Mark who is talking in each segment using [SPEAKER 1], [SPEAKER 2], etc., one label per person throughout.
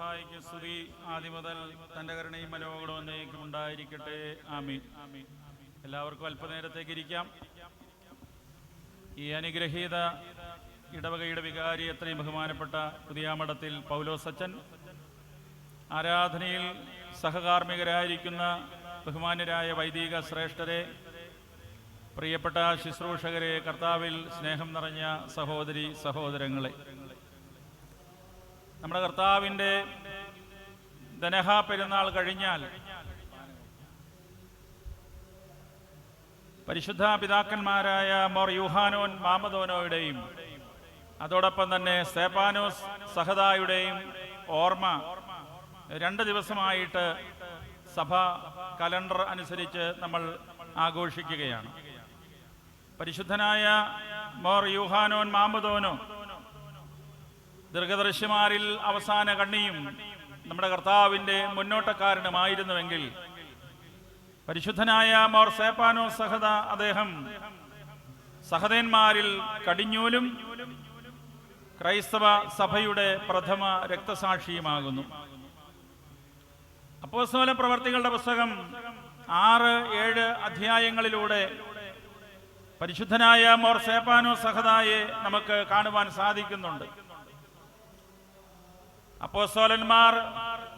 [SPEAKER 1] റൂഹായിക്ക് സ്തുതി. ആദ്യം മുതൽ തന്റെ കരുണയും മനോഗുണം എന്നേക്കും ഉണ്ടായിരിക്കട്ടെ. ആമീൻ. എല്ലാവർക്കും അല്പനേരത്തേക്ക് ഇരിക്കാം. ഈ അനുഗ്രഹീത ഇടവകയുടെ വികാരി എത്രയും ബഹുമാനപ്പെട്ട പുതിയാമഠത്തിൽ പൗലോ സച്ചൻ ആരാധനയിൽ സഹകാർമ്മികരായിരിക്കുന്ന ബഹുമാന്യരായ വൈദിക ശ്രേഷ്ഠരെ പ്രിയപ്പെട്ട ശുശ്രൂഷകരെ കർത്താവിൽ സ്നേഹം നിറഞ്ഞ സഹോദരി സഹോദരങ്ങളെ. നമ്മുടെ കർത്താവിന്റെ ധനഹാ പെരുന്നാൾ കഴിഞ്ഞാൽ പരിശുദ്ധ പിതാക്കന്മാരായ മോർ യുഹാനോൻ മാമദോനോയുടെയും അതോടൊപ്പം തന്നെ സേപ്പാനോസ് സഹദായുടെയും ഓർമ്മ രണ്ട് ദിവസമായിട്ട് സഭ കലണ്ടർ അനുസരിച്ച് നമ്മൾ ആഘോഷിക്കുകയാണ്. പരിശുദ്ധനായ മോർ യുഹാനോൻ മാമദോനോ ദീർഘദർശിമാരിൽ അവസാന കണ്ണിയും നമ്മുടെ കർത്താവിന്റെ മുന്നോട്ടക്കാരനുമായിരുന്നുവെങ്കിൽ പരിശുദ്ധനായ മോർ സേപ്പാനോ സഹത അദ്ദേഹം സഹദേന്മാരിൽ കടിഞ്ഞൂലും ക്രൈസ്തവ സഭയുടെ പ്രഥമ രക്തസാക്ഷിയുമാകുന്നു. അപ്പോസോല പ്രവർത്തികളുടെ പുസ്തകം ആറ് ഏഴ് അധ്യായങ്ങളിലൂടെ പരിശുദ്ധനായ മോർ സേപ്പാനോ സഹതായെ നമുക്ക് കാണുവാൻ സാധിക്കുന്നുണ്ട്. അപ്പോസ്തോലന്മാർ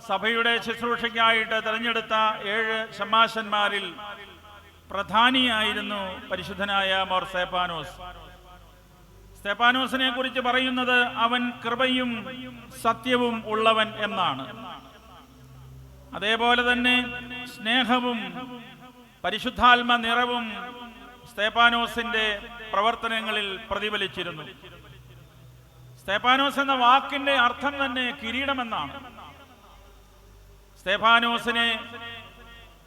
[SPEAKER 1] സഭയുടെ ശുശ്രൂഷയ്ക്കായിട്ട് തിരഞ്ഞെടുത്ത ഏഴ് ഷമാശന്മാരിൽ പ്രധാനിയായിരുന്നു പരിശുദ്ധനായ മോർ സേപ്പാനോസ് സ്തേപ്പാനോസിനെ കുറിച്ച് പറയുന്നത് അവൻ കൃപയും സത്യവും ഉള്ളവൻ എന്നാണ്. അതേപോലെ തന്നെ സ്നേഹവും പരിശുദ്ധാത്മ നിറവും സ്തേപ്പാനോസിന്റെ പ്രവർത്തനങ്ങളിൽ പ്രതിഫലിച്ചിരുന്നു. സ്തേഫാനോസ് എന്ന വാക്കിന്റെ അർത്ഥം തന്നെ കിരീടമെന്നാണ്. സ്തേഫാനോസിനെ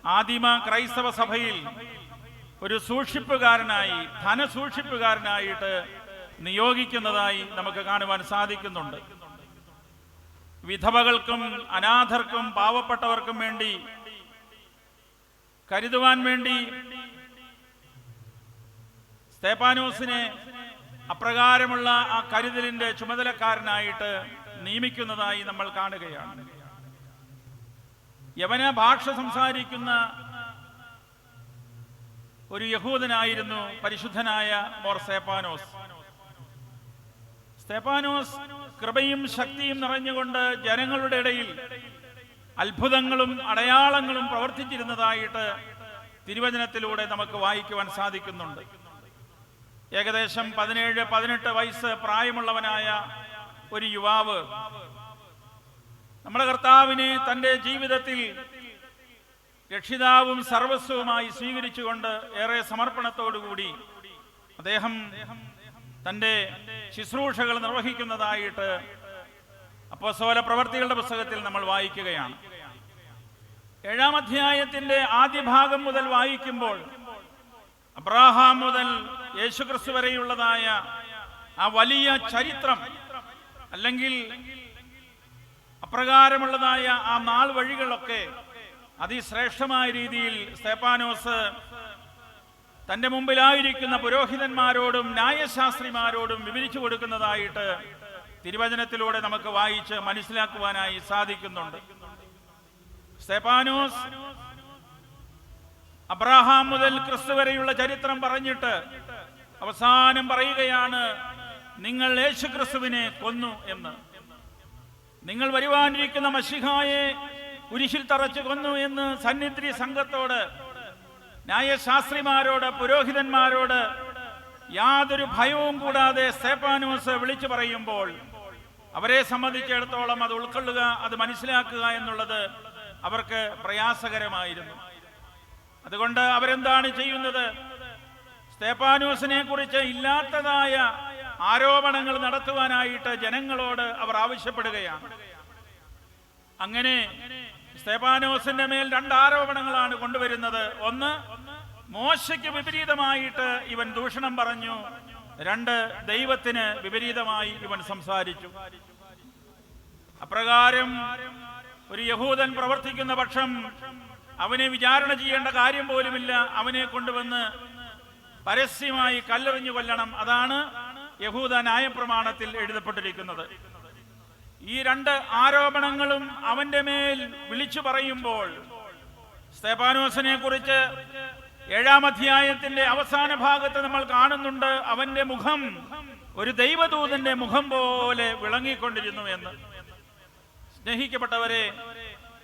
[SPEAKER 1] ആദിമ ക്രൈസ്തവ സഭയിൽ ഒരു സൂക്ഷിപ്പുകാരനായി ധനസൂക്ഷിപ്പുകാരനായിട്ട് നിയോഗിക്കുന്നതായി നമുക്ക് കാണുവാൻ സാധിക്കുന്നുണ്ട്. വിധവകൾക്കും അനാഥർക്കും പാവപ്പെട്ടവർക്കും വേണ്ടി കരുതുവാൻ വേണ്ടി സ്തേപ്പാനോസിനെ അപ്രകാരമുള്ള ആ കരുതലിന്റെ ചുമതലക്കാരനായിട്ട് നിയമിക്കുന്നതായി നമ്മൾ കാണുകയാണ്. യവന ഭാഷ സംസാരിക്കുന്ന ഒരു യഹൂദനായിരുന്നു പരിശുദ്ധനായ മോർ സേപ്പാനോസ് സ്തേപ്പാനോസ് കൃപയും ശക്തിയും നിറഞ്ഞുകൊണ്ട് ജനങ്ങളുടെ ഇടയിൽ അത്ഭുതങ്ങളും അടയാളങ്ങളും പ്രവർത്തിച്ചിരുന്നതായിട്ട് തിരുവചനത്തിലൂടെ നമുക്ക് വായിക്കുവാൻ സാധിക്കുന്നുണ്ട്. ഏകദേശം പതിനേഴ് പതിനെട്ട് വയസ്സ് പ്രായമുള്ളവനായ ഒരു യുവാവ്. നമ്മുടെ കർത്താവിനെ തന്റെ ജീവിതത്തിൽ രക്ഷിതാവും സർവസ്വവുമായി സ്വീകരിച്ചുകൊണ്ട് ഏറെ സമർപ്പണത്തോടുകൂടി അദ്ദേഹം തന്റെ ശുശ്രൂഷകൾ നിർവഹിക്കുന്നതായിട്ട് അപ്പോസ്തല പ്രവർത്തികളുടെ പുസ്തകത്തിൽ നമ്മൾ വായിക്കുകയാണ്. ഏഴാം അധ്യായത്തിന്റെ ആദ്യ ഭാഗം മുതൽ വായിക്കുമ്പോൾ അബ്രാഹാം മുതൽ യേശുക്രിസ്തു വരെയുള്ളതായ ആ വലിയ ചരിത്രം അല്ലെങ്കിൽ അപ്രകാരമുള്ളതായ ആ നാൾ വഴികളൊക്കെ അതിശ്രേഷ്ഠമായ രീതിയിൽ സ്തേപ്പാനോസ് തന്റെ മുമ്പിലായിരിക്കുന്ന പുരോഹിതന്മാരോടും ന്യായശാസ്ത്രിമാരോടും വിവരിച്ചു കൊടുക്കുന്നതായിട്ട് തിരുവചനത്തിലൂടെ നമുക്ക് വായിച്ച് മനസ്സിലാക്കുവാനായി സാധിക്കുന്നുണ്ട്. സ്തേപ്പാനോസ് അബ്രഹാം മുതൽ ക്രിസ്തു വരെയുള്ള ചരിത്രം പറഞ്ഞിട്ട് അവസാനം പറയുകയാണ് നിങ്ങൾ യേശു ക്രിസ്തുവിനെ കൊന്നു എന്ന്. നിങ്ങൾ വരുവാനിരിക്കുന്ന മഷിഹായെ കുരിശിൽ തറച്ചു കൊന്നു എന്ന് സന്നിധി സംഘത്തോട് ന്യായശാസ്ത്രിമാരോട് പുരോഹിതന്മാരോട് യാതൊരു ഭയവും കൂടാതെ സ്തേപ്പാനോസ് വിളിച്ചു പറയുമ്പോൾ അവരെ സംബന്ധിച്ചിടത്തോളം അത് ഉൾക്കൊള്ളുക അത് മനസ്സിലാക്കുക എന്നുള്ളത് അവർക്ക് പ്രയാസകരമായിരുന്നു. അതുകൊണ്ട് അവരെന്താണ് ചെയ്യുന്നത്? സ്തേപ്പാനോസിനെ കുറിച്ച് ഇല്ലാത്തതായ ആരോപണങ്ങൾ നടത്തുവാനായിട്ട് ജനങ്ങളോട് അവർ ആവശ്യപ്പെടുകയാണ്. അങ്ങനെ സ്തേപ്പാനോസിന്റെ മേൽ രണ്ട് ആരോപണങ്ങളാണ് കൊണ്ടുവരുന്നത്. ഒന്ന് മോശയ്ക്ക് വിപരീതമായിട്ട് ഇവൻ ദൂഷണം പറഞ്ഞു. രണ്ട് ദൈവത്തിന് വിപരീതമായി ഇവൻ സംസാരിച്ചു. അപ്രകാരം ഒരു യഹൂദൻ പ്രവർത്തിക്കുന്ന പക്ഷം അവനെ വിചാരണ ചെയ്യേണ്ട കാര്യം പോലുമില്ല. അവനെ കൊണ്ടുവന്ന് പരസ്യമായി കല്ലെറിഞ്ഞു കൊല്ലണം. അതാണ് യഹൂദ ന്യായപ്രമാണത്തിൽ എഴുതപ്പെട്ടിരിക്കുന്നത്. ഈ രണ്ട് ആരോപണങ്ങളും അവന്റെ മേൽ വിളിച്ചു പറയുമ്പോൾ സ്തേപാനോസിനെ കുറിച്ച് ഏഴാം അധ്യായത്തിന്റെ അവസാന ഭാഗത്ത് നമ്മൾ കാണുന്നുണ്ട്. അവന്റെ മുഖം ഒരു ദൈവദൂതന്റെ മുഖം പോലെ വിളങ്ങിക്കൊണ്ടിരുന്നു എന്ന്. സ്നേഹിക്കപ്പെട്ടവരെ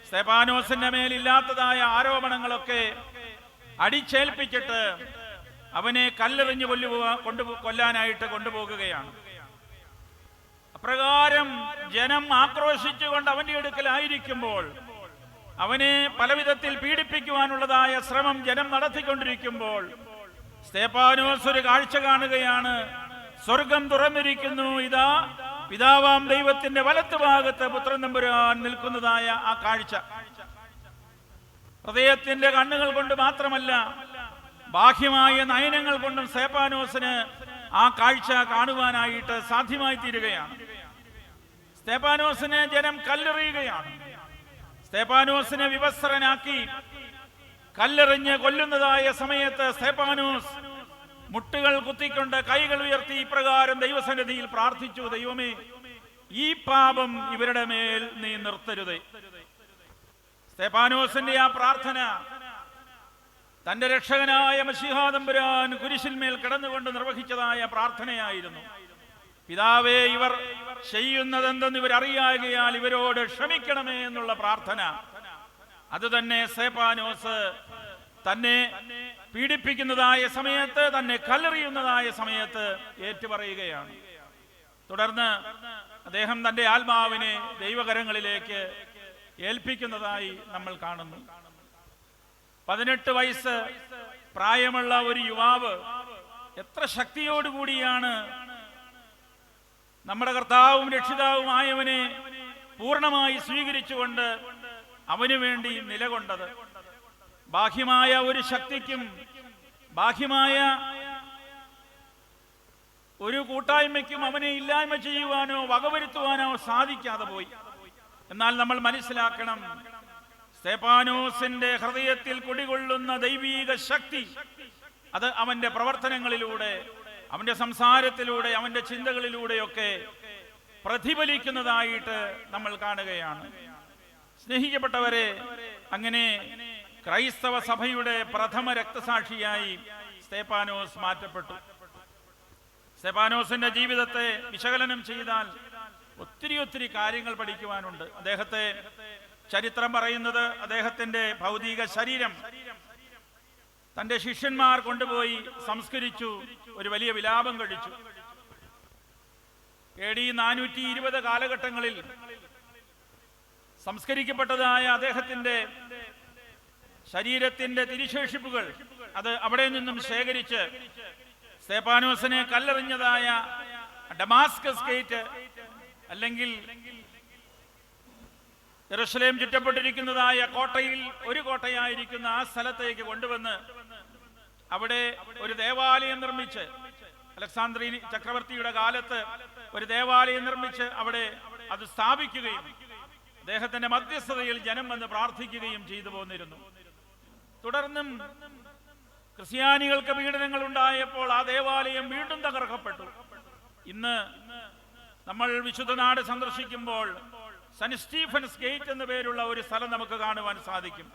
[SPEAKER 1] സ്തേപാനോസിന്റെ മേലില്ലാത്തതായ ആരോപണങ്ങളൊക്കെ അടിച്ചേൽപ്പിച്ചിട്ട് അവനെ കല്ലെറിഞ്ഞു കൊല്ലുപോകാൻ കൊണ്ടു കൊല്ലാനായിട്ട് കൊണ്ടുപോകുകയാണ്. അപ്രകാരം ജനം ആക്രോശിച്ചുകൊണ്ട് അവന്റെ അടുക്കലായിരിക്കുമ്പോൾ അവനെ പലവിധത്തിൽ പീഡിപ്പിക്കുവാനുള്ളതായ ശ്രമം ജനം നടത്തിക്കൊണ്ടിരിക്കുമ്പോൾ സ്തേപ്പാനോസ് ഒരു കാഴ്ച കാണുകയാണ്. സ്വർഗം തുറന്നിരിക്കുന്നു. ഇതാ പിതാവാം ദൈവത്തിന്റെ വലത്ത് ഭാഗത്ത് പുത്രൻ നമ്പുരാൻ നിൽക്കുന്നതായ ആ കാഴ്ച. ഹൃദയത്തിന്റെ കണ്ണുകൾ കൊണ്ട് മാത്രമല്ല ബാഹ്യമായ നയനങ്ങൾ കൊണ്ടും സ്തേപ്പാനോസിന് ആ കാഴ്ച കാണുവാനായിട്ട് സാധ്യമായി തീരുകയാണ്. സ്തേപ്പാനോസിനെ ജനം കല്ലെറിയുകയാണ്. സ്തേപ്പാനോസിനെ വിവസ്ത്രനാക്കി കല്ലെറിഞ്ഞ് കൊല്ലുന്നതായ സമയത്ത് സ്തേപ്പാനോസ് മുട്ടുകൾ കുത്തിക്കൊണ്ട് കൈകൾ ഉയർത്തി ഇപ്രകാരം ദൈവസന്നിധിയിൽ പ്രാർത്ഥിച്ചു ദൈവമേ ഈ പാപം ഇവരുടെ മേൽ നീ നിർത്തരുത്. സ്തേപ്പാനോസിന്റെ ആ പ്രാർത്ഥന തന്റെ രക്ഷകനായ മസിഹാദംബുരാൻ കുരിശിന്മേൽ കിടന്നുകൊണ്ട് നിർവഹിച്ചതായ പ്രാർത്ഥനയായിരുന്നു. പിതാവേ ഇവർ ചെയ്യുന്നതെന്തെന്ന് ഇവരറിയാകയാൽ ഇവരോട് ക്ഷമിക്കണമേ എന്നുള്ള പ്രാർത്ഥന. അതുതന്നെ സേപ്പാനോസ് തന്നെ പീഡിപ്പിക്കുന്നതായ സമയത്ത് തന്നെ കല്ലെറിയുന്നതായ സമയത്ത് ഏറ്റുപറയുകയാണ്. തുടർന്ന് അദ്ദേഹം തന്റെ ആത്മാവിനെ ദൈവകരങ്ങളിലേക്ക് ഏൽപ്പിക്കുന്നതായി നമ്മൾ കാണുന്നു. പതിനെട്ട് വയസ്സ് പ്രായമുള്ള ഒരു യുവാവ് എത്ര ശക്തിയോടുകൂടിയാണ് നമ്മുടെ കർത്താവും രക്ഷിതാവുമായവനെ പൂർണമായി സ്വീകരിച്ചുകൊണ്ട് അവനു വേണ്ടി നിലകൊണ്ടത്. ബാഹ്യമായ ഒരു ശക്തിക്കും ബാഹ്യമായ ഒരു കൂട്ടായ്മയ്ക്കും അവനെ ഇല്ലായ്മ ചെയ്യുവാനോ വകവരുത്തുവാനോ സാധിക്കാതെ പോയി. എന്നാൽ നമ്മൾ മനസ്സിലാക്കണം സ്തേപ്പാനോസിന്റെ ഹൃദയത്തിൽ കുടികൊള്ളുന്ന ദൈവീക ശക്തി. അത് അവന്റെ പ്രവർത്തനങ്ങളിലൂടെ അവന്റെ സംസാരത്തിലൂടെ അവന്റെ ചിന്തകളിലൂടെയൊക്കെ പ്രതിഫലിക്കുന്നതായിട്ട് നമ്മൾ കാണുകയാണ്. സ്നേഹിക്കപ്പെട്ടവരെ അങ്ങനെ ക്രൈസ്തവ സഭയുടെ പ്രഥമ രക്തസാക്ഷിയായി സ്തേപ്പാനോസ് മാറ്റപ്പെട്ടു. സ്തേപ്പാനോസിന്റെ ജീവിതത്തെ വിശകലനം ചെയ്താൽ ഒത്തിരി ഒത്തിരി കാര്യങ്ങൾ പഠിക്കുവാനുണ്ട്. അദ്ദേഹത്തെ ചരിത്രം പറയുന്നത് അദ്ദേഹത്തിന്റെ ഭൗതിക ശരീരം. തന്റെ ശിഷ്യന്മാർ കൊണ്ടുപോയി സംസ്കരിച്ചു ഒരു വലിയ വിലാപം കഴിച്ചു. എ ഡി നാനൂറ്റി ഇരുപത് കാലഘട്ടങ്ങളിൽ സംസ്കരിക്കപ്പെട്ടതായ അദ്ദേഹത്തിന്റെ ശരീരത്തിന്റെ തിരിശേഷിപ്പുകൾ അത് അവിടെ നിന്നും ശേഖരിച്ച് സ്തേപ്പാനോസിനെ കല്ലെറിഞ്ഞതായ ഡമാസ്കസ് ഗേറ്റ് അല്ലെങ്കിൽ ജെറുസലേം ചുറ്റപ്പെട്ടിരിക്കുന്നതായ കോട്ടയിൽ ഒരു കോട്ടയായിരിക്കുന്ന ആ സ്ഥലത്തേക്ക് കൊണ്ടുവന്ന് അവിടെ ഒരു ദേവാലയം നിർമ്മിച്ച് അലക്സാന്ദ്രീ ചക്രവർത്തിയുടെ കാലത്ത് ഒരു ദേവാലയം നിർമ്മിച്ച് അവിടെ അത് സ്ഥാപിക്കുകയും അദ്ദേഹത്തിന്റെ മധ്യസ്ഥതയിൽ ജനം വന്ന് പ്രാർത്ഥിക്കുകയും ചെയ്തു പോന്നിരുന്നു. തുടർന്നും ക്രിസ്ത്യാനികൾക്ക് പീഡനങ്ങൾ ഉണ്ടായപ്പോൾ ആ ദേവാലയം വീണ്ടും തകർക്കപ്പെട്ടു. ഇന്ന് നമ്മൾ വിശുദ്ധനാട് സന്ദർശിക്കുമ്പോൾ സെന്റ് സ്റ്റീഫൻസ് ഗേറ്റ് എന്ന പേരുള്ള ഒരു സ്ഥലം നമുക്ക് കാണുവാൻ സാധിക്കും.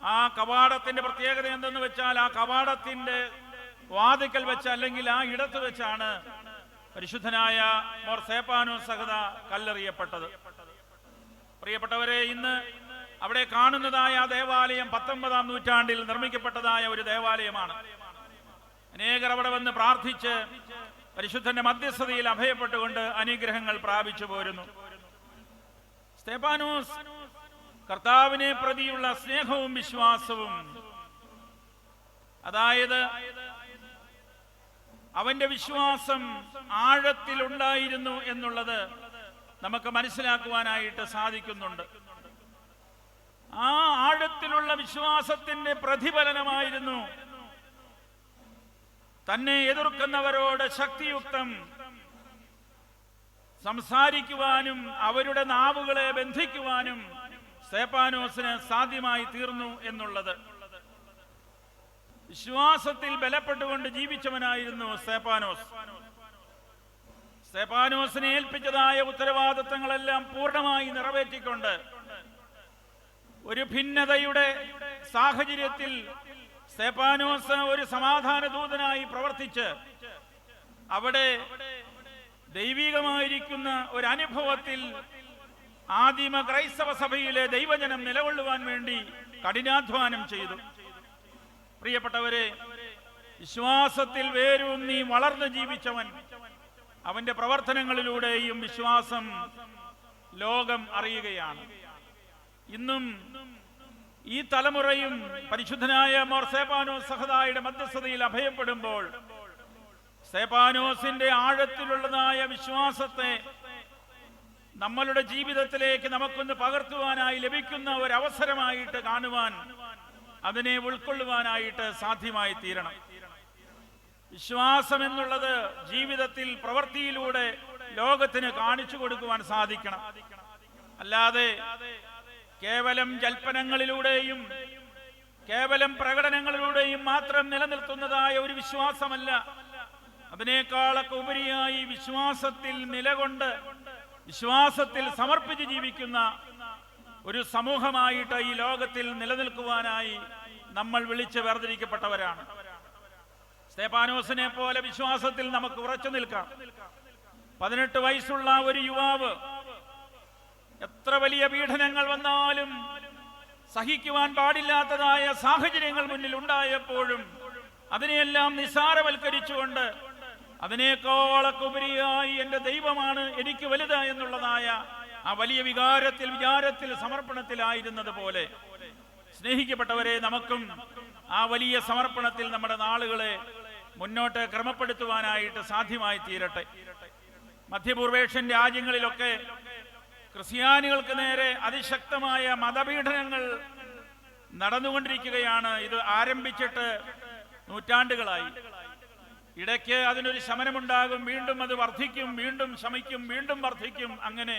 [SPEAKER 1] ആ കവാടത്തിന്റെ പ്രത്യേകത എന്തെന്ന് വെച്ചാൽ ആ കവാടത്തിന്റെ വാതിക്കൽ വെച്ച് അല്ലെങ്കിൽ ആ ഇടത്ത് വെച്ചാണ് പരിശുദ്ധനായ മോർ സേപ്പാനോ സഹത കല്ലെറിയപ്പെട്ടത്. പ്രിയപ്പെട്ടവരെ ഇന്ന് അവിടെ കാണുന്നതായ ആ ദേവാലയം പത്തൊമ്പതാം നൂറ്റാണ്ടിൽ നിർമ്മിക്കപ്പെട്ടതായ ഒരു ദേവാലയമാണ്. അനേകർ അവിടെ വന്ന് പ്രാർത്ഥിച്ച് പരിശുദ്ധന്റെ മധ്യസ്ഥതയിൽ അഭയപ്പെട്ടുകൊണ്ട് അനുഗ്രഹങ്ങൾ പ്രാപിച്ചു പോരുന്നു. സ്തേപ്പാനോസ് കർത്താവിനെ പ്രതിയുള്ള സ്നേഹവും വിശ്വാസവും. അതായത് അവന്റെ വിശ്വാസം ആഴത്തിലുണ്ടായിരുന്നു എന്നുള്ളത് നമുക്ക് മനസ്സിലാക്കുവാനായിട്ട് സാധിക്കുന്നുണ്ട്. ആ ആഴത്തിലുള്ള വിശ്വാസത്തിന്റെ പ്രതിഫലനമായിരുന്നു. തന്നെ എതിർക്കുന്നവരോട് ശക്തിയുക്തം സംസാരിക്കുവാനും അവരുടെ നാവുകളെ ബന്ധിക്കുവാനും സ്തേപ്പാനോസിന് സാധ്യമായി തീർന്നു എന്നുള്ളത്. വിശ്വാസത്തിൽ ബലപ്പെട്ടുകൊണ്ട് ജീവിച്ചവനായിരുന്നു സ്തേപ്പാനോസ് സ്തേപ്പാനോസിനെ ഏൽപ്പിച്ചതായ ഉത്തരവാദിത്തങ്ങളെല്ലാം പൂർണമായി നിറവേറ്റിക്കൊണ്ട് ഒരു ഭിന്നതയുടെ സാഹചര്യത്തിൽ സ്തേപ്പാനോസ് ഒരു സമാധാന ദൂതനായി പ്രവർത്തിച്ച് അവിടെ ദൈവികമായിരിക്കുന്ന ഒരു അനുഭവത്തിൽ ആദിമ ക്രൈസ്തവ സഭയിലെ ദൈവജനം നിലകൊള്ളുവാൻ വേണ്ടി കഠിനാധ്വാനം ചെയ്തു. പ്രിയപ്പെട്ടവരെ വിശ്വാസത്തിൽ വേരൂന്നി വളർന്നു ജീവിച്ചവൻ അവന്റെ പ്രവർത്തനങ്ങളിലൂടെയും വിശ്വാസം ലോകം അറിയുകയാണ്. ഇന്നും ഈ തലമുറയും പരിശുദ്ധനായ മോർ സേപാനോ സഹദായുടെ മധ്യസ്ഥതയിൽ അഭയപ്പെടുമ്പോൾ സേപാനോസിന്റെ ആഴത്തിലുള്ളതായ വിശ്വാസത്തെ നമ്മളുടെ ജീവിതത്തിലേക്ക് നമുക്കൊന്ന് പകർത്തുവാനായി ലഭിക്കുന്ന ഒരു അവസരമായിട്ട് കാണുവാൻ അതിനെ ഉൾക്കൊള്ളുവാനായിട്ട് സാധ്യമായി തീരണം. വിശ്വാസം എന്നുള്ളത് ജീവിതത്തിൽ പ്രവൃത്തിയിലൂടെ ലോകത്തിന് കാണിച്ചു കൊടുക്കുവാൻ സാധിക്കണം. അല്ലാതെ കേവലം ജൽപ്പനങ്ങളിലൂടെയും കേവലം പ്രകടനങ്ങളിലൂടെയും മാത്രം നിലനിൽക്കുന്നതായ ഒരു വിശ്വാസമല്ല. അതിനേക്കാളൊക്കെ ഉപരിയായി വിശ്വാസത്തിൽ നിലകൊണ്ട് വിശ്വാസത്തിൽ സമർപ്പിച്ച് ജീവിക്കുന്ന ഒരു സമൂഹമായിട്ട് ഈ ലോകത്തിൽ നിലനിൽക്കുവാനായി നമ്മൾ വിളിച്ച് വേർതിരിക്കപ്പെട്ടവരാണ്. സ്തേപാനോസിനെ പോലെ വിശ്വാസത്തിൽ നമുക്ക് ഉറച്ചു നിൽക്കാം. പതിനെട്ട് വയസ്സുള്ള ഒരു യുവാവ് എത്ര വലിയ പീഡനങ്ങൾ വന്നാലും സഹിക്കുവാൻ പാടില്ലാത്തതായ സാഹചര്യങ്ങൾ മുന്നിൽ ഉണ്ടായപ്പോഴും അതിനെയെല്ലാം നിസാരവൽക്കരിച്ചുകൊണ്ട് അതിനേക്കാളൊക്കെ ഉപരിയായി എന്റെ ദൈവമാണ് എനിക്ക് വലുത് എന്നുള്ളതായ ആ വലിയ വികാരത്തിൽ വിചാരത്തിൽ സമർപ്പണത്തിലായിരുന്നത് പോലെ. സ്നേഹിക്കപ്പെട്ടവരെ നമുക്കും ആ വലിയ സമർപ്പണത്തിൽ നമ്മുടെ നാളുകളെ മുന്നോട്ട് ക്രമപ്പെടുത്തുവാനായിട്ട് സാധ്യമായി തീരട്ടെ. മധ്യപൂർവേഷ്യൻ രാജ്യങ്ങളിലൊക്കെ ക്രിസ്ത്യാനികൾക്ക് നേരെ അതിശക്തമായ മതപീഡനങ്ങൾ നടന്നുകൊണ്ടിരിക്കുകയാണ്. ഇത് ആരംഭിച്ചിട്ട് നൂറ്റാണ്ടുകളായി. ഇടയ്ക്ക് അതിനൊരു ശമനമുണ്ടാകും വീണ്ടും അത് വർദ്ധിക്കും വീണ്ടും ശമിക്കും വീണ്ടും വർദ്ധിക്കും. അങ്ങനെ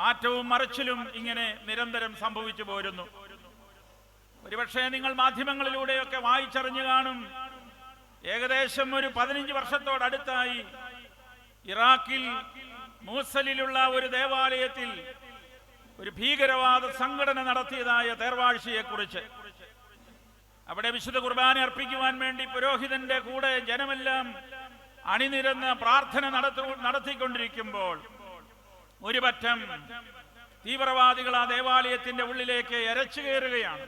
[SPEAKER 1] മാറ്റവും മറച്ചിലും ഇങ്ങനെ നിരന്തരം സംഭവിച്ചു പോരുന്നു. ഒരുപക്ഷെ നിങ്ങൾ മാധ്യമങ്ങളിലൂടെയൊക്കെ വായിച്ചറിഞ്ഞു കാണും ഏകദേശം ഒരു പതിനഞ്ച് വർഷത്തോടടുത്തായി ഇറാഖിൽ മൂസലിലുള്ള ഒരു ദേവാലയത്തിൽ ഒരു ഭീകരവാദ സംഘടന നടത്തിയതായ തേർവാഴ്ചയെക്കുറിച്ച്. അവിടെ വിശുദ്ധ കുർബാന അർപ്പിക്കുവാൻ വേണ്ടി പുരോഹിതന്റെ കൂടെ ജനമെല്ലാം അണിനിരന്ന് പ്രാർത്ഥന നടത്തു നടത്തിക്കൊണ്ടിരിക്കുമ്പോൾ ഒരു പറ്റം തീവ്രവാദികൾ ആ ദേവാലയത്തിന്റെ ഉള്ളിലേക്ക് എരച്ചു കയറുകയാണ്.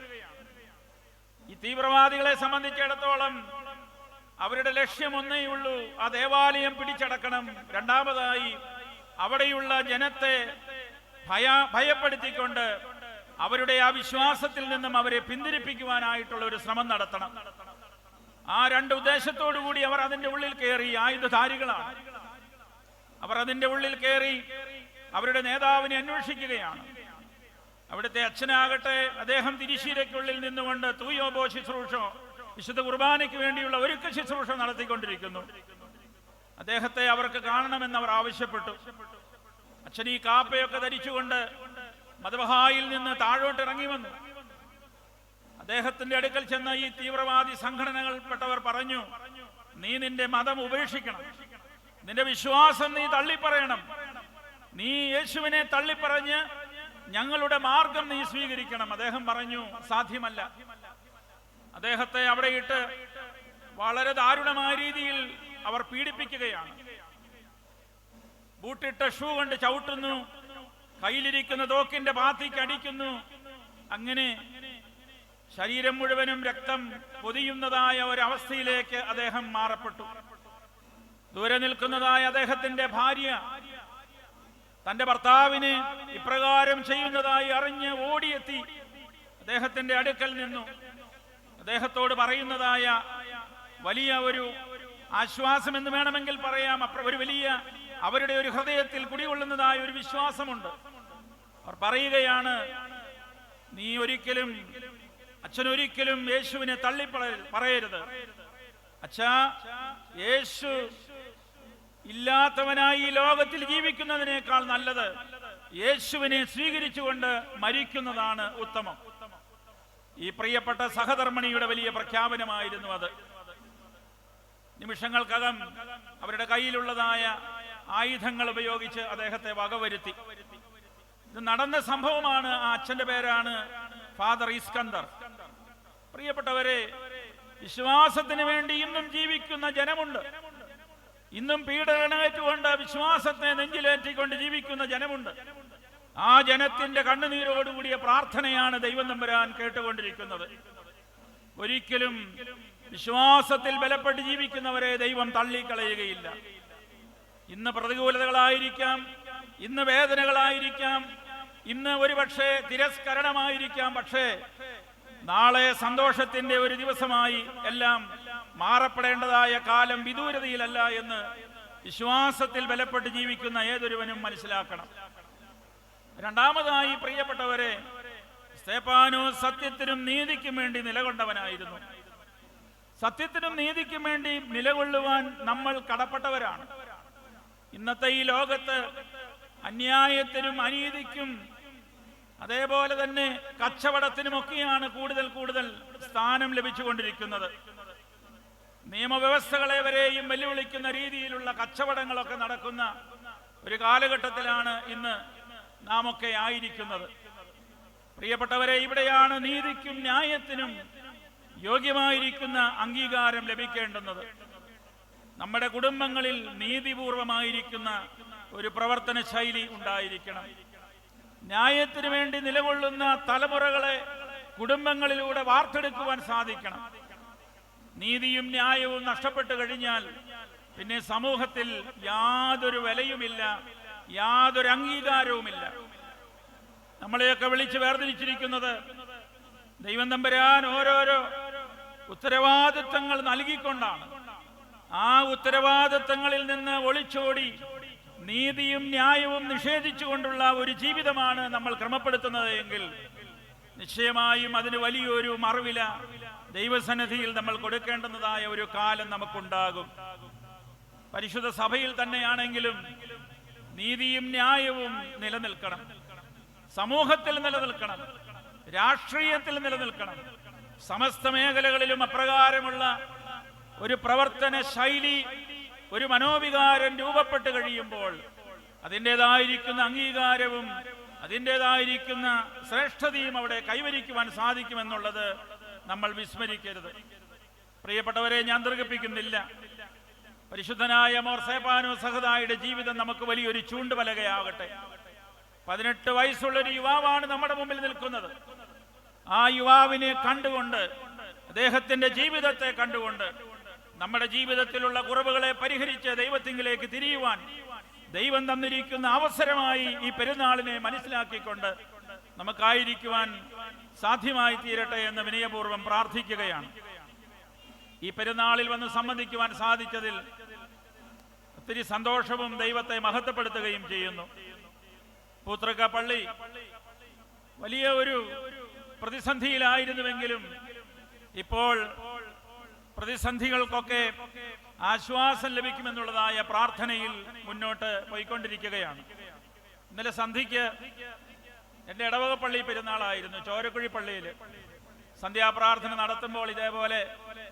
[SPEAKER 1] ഈ തീവ്രവാദികളെ സംബന്ധിച്ചിടത്തോളം അവരുടെ ലക്ഷ്യം ഒന്നേ ഉള്ളൂ ആ ദേവാലയം പിടിച്ചടക്കണം. രണ്ടാമതായി അവിടെയുള്ള ജനത്തെ ഭയ ഭയപ്പെടുത്തിക്കൊണ്ട് അവരുടെ ആ വിശ്വാസത്തിൽ നിന്നും അവരെ പിന്തിരിപ്പിക്കുവാനായിട്ടുള്ള ഒരു ശ്രമം നടത്തണം. ആ രണ്ട് ഉദ്ദേശത്തോടു കൂടി അവർ അതിന്റെ ഉള്ളിൽ കയറി ആയുധധാരികളാണ്. അവർ അതിന്റെ ഉള്ളിൽ കയറി അവരുടെ നേതാവിനെ അന്വേഷിക്കുകയാണ്. അവിടുത്തെ അച്ഛനാകട്ടെ അദ്ദേഹം തിരിശീലയ്ക്കുള്ളിൽ നിന്നുകൊണ്ട് തൂയോബോ ശുശ്രൂഷോ വിശുദ്ധ കുർബാനയ്ക്ക് വേണ്ടിയുള്ള ഒരുക്ക ശുശ്രൂഷ നടത്തിക്കൊണ്ടിരിക്കുന്നു. അദ്ദേഹത്തെ അവർക്ക് കാണണമെന്ന് അവർ ആവശ്യപ്പെട്ടു. അച്ഛൻ ഈ കാപ്പയൊക്കെ ധരിച്ചുകൊണ്ട് മതബഹായിൽ നിന്ന് താഴോട്ട് ഇറങ്ങി വന്നു. അദ്ദേഹത്തിന്റെ അടുക്കൽ ചെന്ന ഈ തീവ്രവാദി സംഘടനകൾപ്പെട്ടവർ പറഞ്ഞു നീ നിന്റെ മതം ഉപേക്ഷിക്കണം. നിന്റെ വിശ്വാസം നീ തള്ളിപ്പറയണം. നീ യേശുവിനെ തള്ളിപ്പറഞ്ഞ് ഞങ്ങളുടെ മാർഗം നീ സ്വീകരിക്കണം. അദ്ദേഹം പറഞ്ഞു സാധ്യമല്ല. അദ്ദേഹത്തെ അവിടെ ഇട്ട് വളരെ ദാരുണമായ രീതിയിൽ അവർ പീഡിപ്പിക്കുകയാണ്. ബൂട്ടിട്ട ഷൂ കൊണ്ട് ചവിട്ടുന്നു. കയ്യിലിരിക്കുന്ന തോക്കിന്റെ പാത്തിക്ക് അടിക്കുന്നു. അങ്ങനെ ശരീരം മുഴുവനും രക്തം പൊതിയുന്നതായ ഒരവസ്ഥയിലേക്ക് അദ്ദേഹം മാറപ്പെട്ടു. ദൂരെ നിൽക്കുന്നതായ അദ്ദേഹത്തിന്റെ ഭാര്യ തന്റെ ഭർത്താവിന് ഇപ്രകാരം ചെയ്യുന്നതായി അറിഞ്ഞ് ഓടിയെത്തി. അദ്ദേഹത്തിന്റെ അടുക്കൽ നിന്നു. അദ്ദേഹത്തോട് പറയുന്നതായ വലിയ ഒരു ആശ്വാസം എന്ന് വേണമെങ്കിൽ പറയാം. ഒരു വലിയ അവരുടെ ഒരു ഹൃദയത്തിൽ കുടികൊള്ളുന്നതായ ഒരു വിശ്വാസമുണ്ട്. അവർ പറയുകയാണ് നീ ഒരിക്കലും അച്ഛൻ ഒരിക്കലും യേശുവിനെ തള്ളി പറയരുത്. അച്ഛാ യേശു ഇല്ലാത്തവനായി ഈ ലോകത്തിൽ ജീവിക്കുന്നതിനേക്കാൾ നല്ലത് യേശുവിനെ സ്വീകരിച്ചുകൊണ്ട് മരിക്കുന്നതാണ് ഉത്തമം. ഈ പ്രിയപ്പെട്ട സഹധർമ്മിണിയുടെ വലിയ പ്രഖ്യാപനമായിരുന്നു അത്. നിമിഷങ്ങൾക്കകം അവരുടെ കയ്യിലുള്ളതായ ആയുധങ്ങൾ ഉപയോഗിച്ച് അദ്ദേഹത്തെ വകവരുത്തി. ഇത് നടന്ന സംഭവമാണ് ആ അച്ഛന്റെ പേരാണ് ഫാദർ ഇസ്കന്ദർ. പ്രിയപ്പെട്ടവരെ വിശ്വാസത്തിന് വേണ്ടി ഇന്നും ജീവിക്കുന്ന ജനമുണ്ട്. ഇന്നും പീഡനമേറ്റുകൊണ്ട് വിശ്വാസത്തെ നെഞ്ചിലേറ്റിക്കൊണ്ട് ജീവിക്കുന്ന ജനമുണ്ട്. ആ ജനത്തിന്റെ കണ്ണുനീരോടുകൂടിയ പ്രാർത്ഥനയാണ് ദൈവം നമ്പരാൻ കേട്ടുകൊണ്ടിരിക്കുന്നത്. ഒരിക്കലും വിശ്വാസത്തിൽ ബലപ്പെട്ട് ജീവിക്കുന്നവരെ ദൈവം തള്ളിക്കളയുകയില്ല. ഇന്ന് പ്രതികൂലതകളായിരിക്കാം ഇന്ന് വേദനകളായിരിക്കാം ഇന്ന് ഒരുപക്ഷെ തിരസ്കരണമായിരിക്കാം പക്ഷേ നാളെ സന്തോഷത്തിന്റെ ഒരു ദിവസമായി എല്ലാം മാറപ്പെടേണ്ടതായ കാലം വിദൂരതയിലല്ല എന്ന് വിശ്വാസത്തിൽ ബലപ്പെട്ട് ജീവിക്കുന്ന ഏതൊരുവനും മനസ്സിലാക്കണം. രണ്ടാമതായി പ്രിയപ്പെട്ടവരെ സ്തേപ്പാനോ സത്യത്തിനും നീതിക്കും വേണ്ടി നിലകൊണ്ടവനായിരുന്നു. സത്യത്തിനും നീതിക്കും വേണ്ടി നിലകൊള്ളുവാൻ നമ്മൾ കടപ്പെട്ടവരാണ്. ഇന്നത്തെ ഈ ലോകത്ത് അന്യായത്തിനും അനീതിക്കും അതേപോലെ തന്നെ കച്ചവടത്തിനുമൊക്കെയാണ് കൂടുതൽ കൂടുതൽ സ്ഥാനം ലഭിച്ചുകൊണ്ടിരിക്കുന്നത്. നിയമവ്യവസ്ഥകളെ വരെയും വെല്ലുവിളിക്കുന്ന രീതിയിലുള്ള കച്ചവടങ്ങളൊക്കെ നടക്കുന്ന ഒരു കാലഘട്ടത്തിലാണ് ഇന്ന് നാം ഒക്കെ ആയിരിക്കുന്നത്. പ്രിയപ്പെട്ടവരെ ഇവിടെയാണ് നീതിക്കും ന്യായത്തിനും യോഗ്യമായിരിക്കുന്ന അംഗീകാരം ലഭിക്കേണ്ടുന്നത്. നമ്മുടെ കുടുംബങ്ങളിൽ നീതിപൂർവമായിരിക്കുന്ന ഒരു പ്രവർത്തന ശൈലി ഉണ്ടായിരിക്കണം. ന്യായത്തിനു വേണ്ടി നിലകൊള്ളുന്ന തലമുറകളെ കുടുംബങ്ങളിലൂടെ വാർത്തെടുക്കുവാൻ സാധിക്കണം. നീതിയും ന്യായവും നഷ്ടപ്പെട്ടു കഴിഞ്ഞാൽ പിന്നെ സമൂഹത്തിൽ യാതൊരു വിലയുമില്ല യാതൊരു അംഗീകാരവുമില്ല. നമ്മളെയൊക്കെ വിളിച്ച് വേർതിരിച്ചിരിക്കുന്നത് ദൈവം തമ്പരാൻ ഓരോരോ ഉത്തരവാദിത്തങ്ങൾ നൽകിക്കൊണ്ടാണ്. ആ ഉത്തരവാദിത്തങ്ങളിൽ നിന്ന് ഒളിച്ചോടി നീതിയും ന്യായവും നിഷേധിച്ചുകൊണ്ടുള്ള ഒരു ജീവിതമാണ് നമ്മൾ ക്രമപ്പെടുത്തുന്നത് എങ്കിൽ നിശ്ചയമായും അതിന് വലിയൊരു മറവില ദൈവസന്നിധിയിൽ നമ്മൾ കൊടുക്കേണ്ടുന്നതായ ഒരു കാലം നമുക്കുണ്ടാകും. പരിശുദ്ധ സഭയിൽ തന്നെയാണെങ്കിലും നീതിയും ന്യായവും നിലനിൽക്കണം. സമൂഹത്തിൽ നിലനിൽക്കണം. രാഷ്ട്രീയത്തിൽ നിലനിൽക്കണം. സമസ്ത മേഖലകളിലും അപ്രകാരമുള്ള ഒരു പ്രവർത്തന ശൈലി ഒരു മനോവികാരം രൂപപ്പെട്ട് കഴിയുമ്പോൾ അതിന്റെതായിരിക്കുന്ന അംഗീകാരവും അതിന്റെതായിരിക്കുന്ന ശ്രേഷ്ഠതയും അവിടെ കൈവരിക്കുവാൻ സാധിക്കുമെന്നുള്ളത് നമ്മൾ വിസ്മരിക്കരുത്. പ്രിയപ്പെട്ടവരെ ഞാൻ ദീർഘിപ്പിക്കുന്നില്ല. പരിശുദ്ധനായ മോർസേപ്പാനോ സഹദായുടെ ജീവിതം നമുക്ക് വലിയൊരു ചൂണ്ടുപലകയാകട്ടെ പതിനെട്ട് വയസ്സുള്ളൊരു യുവാവാണ് നമ്മുടെ മുമ്പിൽ നിൽക്കുന്നത്. ആ യുവാവിനെ കണ്ടുകൊണ്ട് അദ്ദേഹത്തിന്റെ ജീവിതത്തെ കണ്ടുകൊണ്ട് നമ്മുടെ ജീവിതത്തിലുള്ള കുറവുകളെ പരിഹരിച്ച് ദൈവത്തിങ്കിലേക്ക് തിരിയുവാൻ ദൈവം തന്നിരിക്കുന്ന അവസരമായി ഈ പെരുന്നാളിനെ മനസ്സിലാക്കിക്കൊണ്ട് നമുക്കായിരിക്കുവാൻ സാധ്യമായി തീരട്ടെ എന്ന് വിനയപൂർവം പ്രാർത്ഥിക്കുകയാണ്. ഈ പെരുന്നാളിൽ വന്ന് സംബന്ധിക്കുവാൻ സാധിച്ചതിൽ ഒത്തിരി സന്തോഷവും ദൈവത്തെ മഹത്വപ്പെടുത്തുകയും ചെയ്യുന്നു. പൂത്രക്ക പള്ളി വലിയ ഒരു പ്രതിസന്ധിയിലായിരുന്നുവെങ്കിലും ഇപ്പോൾ പ്രതിസന്ധികൾക്കൊക്കെ ആശ്വാസം ലഭിക്കുമെന്നുള്ളതായ പ്രാർത്ഥനയിൽ മുന്നോട്ട് പോയിക്കൊണ്ടിരിക്കുകയാണ്. ഇന്നലെ സന്ധിക്ക് എന്റെ ഇടവക പള്ളി പെരുന്നാളായിരുന്നു ചോരക്കുഴി പള്ളിയിൽ സന്ധ്യാപ്രാർത്ഥന നടത്തുമ്പോൾ ഇതേപോലെ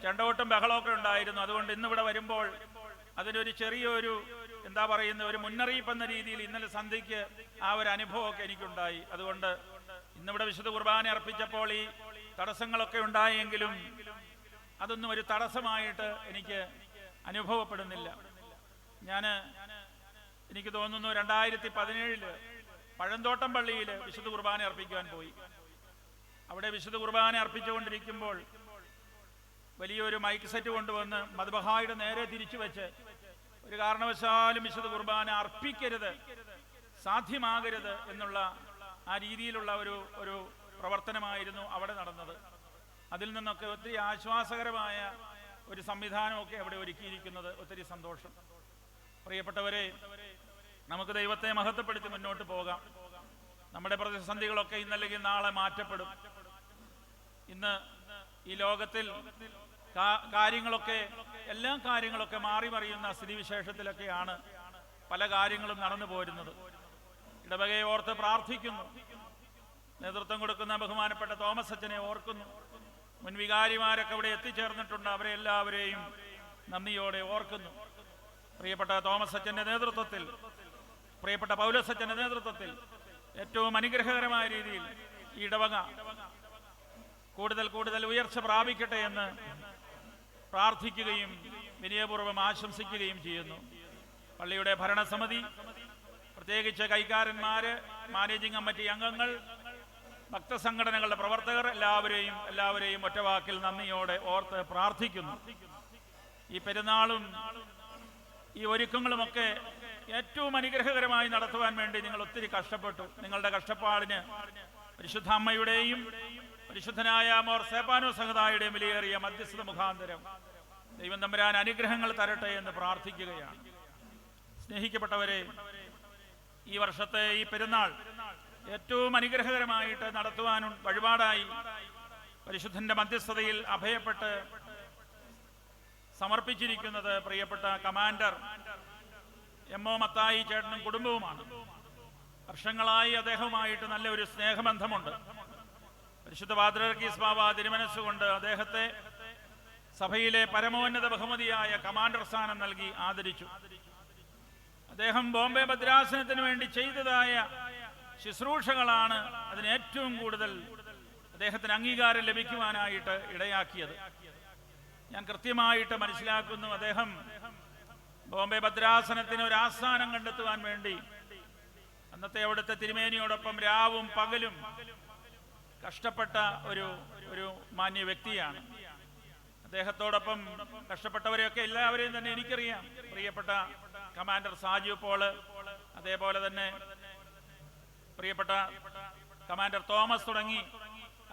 [SPEAKER 1] ചെണ്ടോട്ടും ബഹളമൊക്കെ ഉണ്ടായിരുന്നു. അതുകൊണ്ട് ഇന്നിവിടെ വരുമ്പോൾ അതിനൊരു ചെറിയൊരു എന്താ പറയുന്ന ഒരു മുന്നറിയിപ്പ് എന്ന രീതിയിൽ ഇന്നലെ സന്ധിക്ക് ആ ഒരു അനുഭവമൊക്കെ എനിക്കുണ്ടായി. അതുകൊണ്ട് ഇന്നിവിടെ വിശുദ്ധ കുർബാന അർപ്പിച്ചപ്പോൾ ഈ തടസ്സങ്ങളൊക്കെ ഉണ്ടായെങ്കിലും അതൊന്നും ഒരു തടസ്സമായിട്ട് എനിക്ക് അനുഭവപ്പെടുന്നില്ല. ഞാൻ എനിക്ക് തോന്നുന്നു രണ്ടായിരത്തി പതിനേഴിൽ പഴന്തോട്ടം പള്ളിയിൽ വിശുദ്ധ കുർബാന അർപ്പിക്കുവാൻ പോയി. അവിടെ വിശുദ്ധ കുർബാന അർപ്പിച്ചുകൊണ്ടിരിക്കുമ്പോൾ വലിയൊരു മൈക്ക് സെറ്റ് കൊണ്ടുവന്ന് മദ്ബഹായുടെ നേരെ തിരിച്ചു വെച്ച് ഒരു കാരണവശാലും വിശുദ്ധ കുർബാന അർപ്പിക്കരുത് സാധ്യമാകരുത് എന്നുള്ള ആ രീതിയിലുള്ള ഒരു ഒരു പ്രവർത്തനമായിരുന്നു അവിടെ നടന്നത്. അതിൽ നിന്നൊക്കെ ഒത്തിരി ആശ്വാസകരമായ ഒരു സംവിധാനമൊക്കെ അവിടെ ഒരുക്കിയിരിക്കുന്നത് ഒത്തിരി സന്തോഷം. പ്രിയപ്പെട്ടവരെ നമുക്ക് ദൈവത്തെ മഹത്വപ്പെടുത്തി മുന്നോട്ട് പോകാം. നമ്മുടെ പ്രതിസന്ധികളൊക്കെ ഇന്നല്ലെങ്കിൽ നാളെ മാറ്റപ്പെടും. ഇന്ന് ഈ ലോകത്തിൽ കാര്യങ്ങളൊക്കെ എല്ലാ കാര്യങ്ങളൊക്കെ മാറി മറിയുന്ന സ്ഥിതിവിശേഷത്തിലൊക്കെയാണ് പല കാര്യങ്ങളും നടന്നു പോരുന്നത്. ഇടവകയെ ഓർത്ത് പ്രാർത്ഥിക്കുന്നു. നേതൃത്വം കൊടുക്കുന്ന ബഹുമാനപ്പെട്ട തോമസ് അച്ഛനെ ഓർക്കുന്നു. മുൻ വികാരിമാരൊക്കെ ഇവിടെ എത്തിച്ചേർന്നിട്ടുണ്ട്. അവരെ എല്ലാവരെയും നന്ദിയോടെ ഓർക്കുന്നു. പ്രിയപ്പെട്ട തോമസ് അച്ഛന്റെ നേതൃത്വത്തിൽ പ്രിയപ്പെട്ട പൗലോസ് അച്ഛന്റെ നേതൃത്വത്തിൽ ഏറ്റവും അനുഗ്രഹകരമായ രീതിയിൽ ഈ ഇടവക കൂടുതൽ കൂടുതൽ ഉയർച്ച പ്രാപിക്കട്ടെ എന്ന് പ്രാർത്ഥിക്കുകയും വിനയപൂർവം ആശംസിക്കുകയും ചെയ്യുന്നു. പള്ളിയുടെ ഭരണസമിതി പ്രത്യേകിച്ച് കൈക്കാരന്മാര് മാനേജിംഗ് കമ്മിറ്റി അംഗങ്ങൾ ഭക്തസംഘടനകളുടെ പ്രവർത്തകർ എല്ലാവരെയും എല്ലാവരെയും ഒറ്റവാക്കിൽ നന്ദിയോടെ ഓർത്ത് പ്രാർത്ഥിക്കുന്നു. ഈ പെരുന്നാളും ഈ ഒരുക്കങ്ങളുമൊക്കെ ഏറ്റവും അനുഗ്രഹകരമായി നടത്തുവാൻ വേണ്ടി നിങ്ങൾ ഒത്തിരി കഷ്ടപ്പെട്ടു. നിങ്ങളുടെ കഷ്ടപ്പാടിന് പരിശുദ്ധ അമ്മയുടെയും പരിശുദ്ധനായ മോർ സേപ്പാനോ സഹതായുടെയും വിലയേറിയ മധ്യസ്ഥത മുഖാന്തരം ദൈവം തമ്പുരാൻ അനുഗ്രഹങ്ങൾ തരട്ടെ എന്ന് പ്രാർത്ഥിക്കുകയാണ്. സ്നേഹിക്കപ്പെട്ടവരെ ഈ വർഷത്തെ ഈ പെരുന്നാൾ ഏറ്റവും അനുഗ്രഹകരമായിട്ട് നടത്തുവാനും വഴിപാടായി പരിശുദ്ധന്റെ മധ്യസ്ഥതയിൽ അഭയപ്പെട്ട് സമർപ്പിച്ചിരിക്കുന്നത് പ്രിയപ്പെട്ട കമാൻഡർ എം ഒ മത്തായി ചേട്ടനും കുടുംബവുമാണ്. വർഷങ്ങളായി അദ്ദേഹവുമായിട്ട് നല്ലൊരു സ്നേഹബന്ധമുണ്ട്. പരിശുദ്ധ പാദ്രർക്കീസ് ബാബ തിരുമനസ്സുകൊണ്ട് അദ്ദേഹത്തെ സഭയിലെ പരമോന്നത ബഹുമതിയായ കമാൻഡർ സ്ഥാനം നൽകി ആദരിച്ചു. അദ്ദേഹം ബോംബെ ഭദ്രാസനത്തിന് വേണ്ടി ചെയ്തതായ ശുശ്രൂഷകളാണ് അതിന് ഏറ്റവും കൂടുതൽ അദ്ദേഹത്തിന് അംഗീകാരം ലഭിക്കുവാനായിട്ട് ഇടയാക്കിയത്. ഞാൻ കൃത്യമായിട്ട് മനസ്സിലാക്കുന്നു അദ്ദേഹം ബോംബെ ഭദ്രാസനത്തിന് ഒരു ആസ്ഥാനം കണ്ടെത്തുവാൻ വേണ്ടി അന്നത്തെ അവിടുത്തെ തിരുമേനിയോടൊപ്പം രാവും പകലും കഷ്ടപ്പെട്ട ഒരു ഒരു മാന്യ വ്യക്തിയാണ്. അദ്ദേഹത്തോടൊപ്പം കഷ്ടപ്പെട്ടവരെയൊക്കെ എല്ലാവരെയും തന്നെ എനിക്കറിയാം. പ്രിയപ്പെട്ട കമാൻഡർ സാജു പോൾ അതേപോലെ തന്നെ പ്രിയപ്പെട്ട കമാൻഡർ തോമസ് തുടങ്ങി.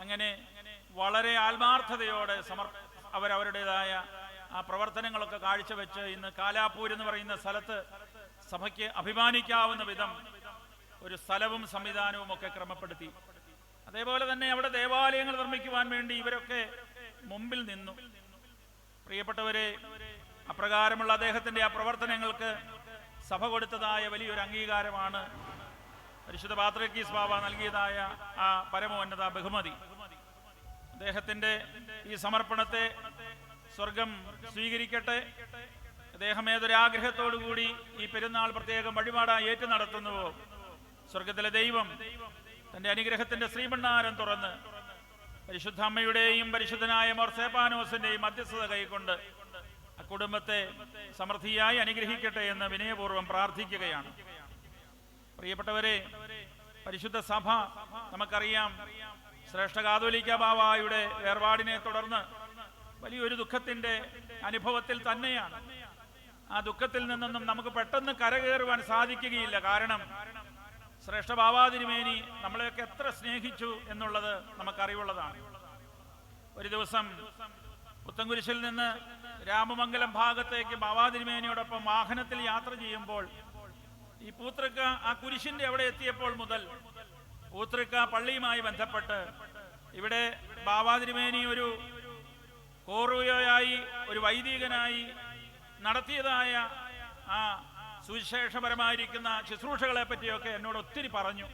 [SPEAKER 1] അങ്ങനെ വളരെ ആത്മാർത്ഥതയോടെ സമർ അവരവരുടേതായ ആ പ്രവർത്തനങ്ങളൊക്കെ കാഴ്ചവെച്ച് ഇന്ന് കാലാപൂർ എന്ന് പറയുന്ന സ്ഥലത്ത് സഭയ്ക്ക് അഭിമാനിക്കാവുന്ന വിധം ഒരു സ്ഥലവും സംവിധാനവും ഒക്കെ ക്രമപ്പെടുത്തി. അതേപോലെ തന്നെ അവിടെ ദേവാലയങ്ങൾ നിർമ്മിക്കുവാൻ വേണ്ടി ഇവരൊക്കെ മുമ്പിൽ നിന്നു. പ്രിയപ്പെട്ടവരെ അപ്രകാരമുള്ള അദ്ദേഹത്തിന്റെ ആ പ്രവർത്തനങ്ങൾക്ക് സഭ കൊടുത്തതായ വലിയൊരു അംഗീകാരമാണ് പരിശുദ്ധ പാത്രക്കീസ് ബാബ നൽകിയതായ ആ പരമോന്നത ബഹുമതി. അദ്ദേഹത്തിന്റെ ഈ സമർപ്പണത്തെ സ്വർഗം സ്വീകരിക്കട്ടെ. അദ്ദേഹം ഏതൊരാഗ്രഹത്തോടു കൂടി ഈ പെരുന്നാൾ പ്രത്യേകം വഴിപാടായി ഏറ്റു നടത്തുന്നുവോ? സ്വർഗത്തിലെ ദൈവം തന്റെ അനുഗ്രഹത്തിന്റെ ശ്രീമണ്ണാരം തുറന്ന് പരിശുദ്ധ അമ്മയുടെയും പരിശുദ്ധനായ മോർസേപ്പാനോസിന്റെയും മധ്യസ്ഥത കൈക്കൊണ്ട് കുടുംബത്തെ സമൃദ്ധിയായി അനുഗ്രഹിക്കട്ടെ എന്ന് വിനയപൂർവം പ്രാർത്ഥിക്കുകയാണ്. പ്രിയപ്പെട്ടവരെ പരിശുദ്ധ സഭ നമുക്കറിയാം ശ്രേഷ്ഠ കാതോലിക്ക ബാവായുടെ വേർപാടിനെ തുടർന്ന് വലിയൊരു ദുഃഖത്തിന്റെ അനുഭവത്തിൽ തന്നെയാണ്. ആ ദുഃഖത്തിൽ നിന്നൊന്നും നമുക്ക് പെട്ടെന്ന് കരകയറുവാൻ സാധിക്കുകയില്ല. കാരണം ശ്രേഷ്ഠ ബാബാതിരുമേനി നമ്മളെയൊക്കെ എത്ര സ്നേഹിച്ചു എന്നുള്ളത് നമുക്കറിവുള്ളതാണ്. ഒരു ദിവസം പുത്തൻകുരിശിൽ നിന്ന് രാമമംഗലം ഭാഗത്തേക്ക് ബാബാതിരുമേനിയോടൊപ്പം വാഹനത്തിൽ യാത്ര ചെയ്യുമ്പോൾ ഈ പൂത്രക്ക ആ കുരിശിന്റെ അവിടെ എത്തിയപ്പോൾ മുതൽ പൂത്രക്ക പള്ളിയുമായി ബന്ധപ്പെട്ട് ഇവിടെ ബാബാതിരുമേനി ഒരു കോറുകയായി ഒരു വൈദികനായി നടത്തിയതായ ആ സുവിശേഷപരമായിരിക്കുന്ന ശുശ്രൂഷകളെ പറ്റിയൊക്കെ എന്നോട് ഒത്തിരി പറഞ്ഞു.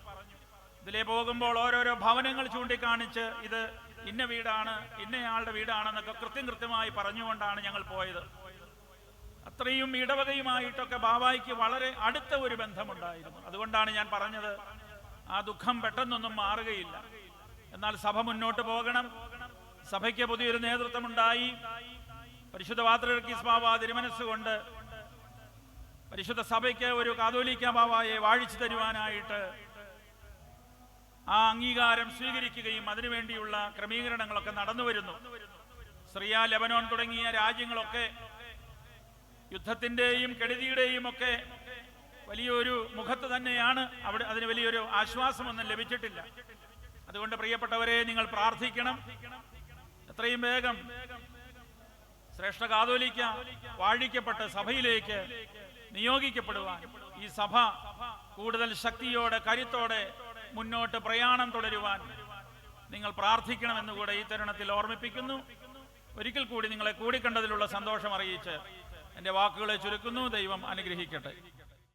[SPEAKER 1] ഇതിലെ പോകുമ്പോൾ ഓരോരോ ഭവനങ്ങൾ ചൂണ്ടിക്കാണിച്ച് ഇത് ഇന്ന വീടാണ് ഇന്നയാളുടെ വീടാണെന്നൊക്കെ കൃത്യം കൃത്യമായി പറഞ്ഞുകൊണ്ടാണ് ഞങ്ങൾ പോയത്. അത്രയും ഇടവകയുമായിട്ടൊക്കെ ബാബായിക്ക് വളരെ അടുത്ത ഒരു ബന്ധമുണ്ടായിരുന്നു. അതുകൊണ്ടാണ് ഞാൻ പറഞ്ഞത് ആ ദുഃഖം പെട്ടെന്നൊന്നും മാറുകയില്ല. എന്നാൽ സഭ മുന്നോട്ട് പോകണം. സഭയ്ക്ക് പുതിയൊരു നേതൃത്വമുണ്ടായി. പരിശുദ്ധ പാത്രർക്കീസ് ബാബ തിരുമനസ്സുകൊണ്ട് പരിശുദ്ധ സഭയ്ക്ക് ഒരു കാതോലിക്ക ബാബായെ വാഴിച്ചു തരുവാനായിട്ട് ആ അംഗീകാരം സ്വീകരിക്കുകയും അതിനുവേണ്ടിയുള്ള ക്രമീകരണങ്ങളൊക്കെ നടന്നു വരുന്നു സിറിയ തുടങ്ങിയ രാജ്യങ്ങളൊക്കെ യുദ്ധത്തിന്റെയും കെടുതിയുടെയും ഒക്കെ വലിയൊരു മുഖത്ത് തന്നെയാണ് അവിടെ അതിന് വലിയൊരു ആശ്വാസമൊന്നും ലഭിച്ചിട്ടില്ല. അതുകൊണ്ട് പ്രിയപ്പെട്ടവരെ നിങ്ങൾ പ്രാർത്ഥിക്കണം. എത്രയും വേഗം ശ്രേഷ്ഠ കാതോലിക്ക വാഴിക്കപ്പെട്ട് സഭയിലേക്ക് നിയോഗിക്കപ്പെടുവാൻ ഈ സഭ കൂടുതൽ ശക്തിയോടെ കരുത്തോടെ മുന്നോട്ട് പ്രയാണം തുടരുവാൻ നിങ്ങൾ പ്രാർത്ഥിക്കണമെന്നുകൂടെ ഈ തരുണത്തിൽ ഓർമ്മിപ്പിക്കുന്നു. ഒരിക്കൽ കൂടി നിങ്ങളെ കൂടിക്കണ്ടതിലുള്ള സന്തോഷം അറിയിച്ച് എന്റെ വാക്കുകളെ ചുരുക്കുന്നു. ദൈവം അനുഗ്രഹിക്കട്ടെ.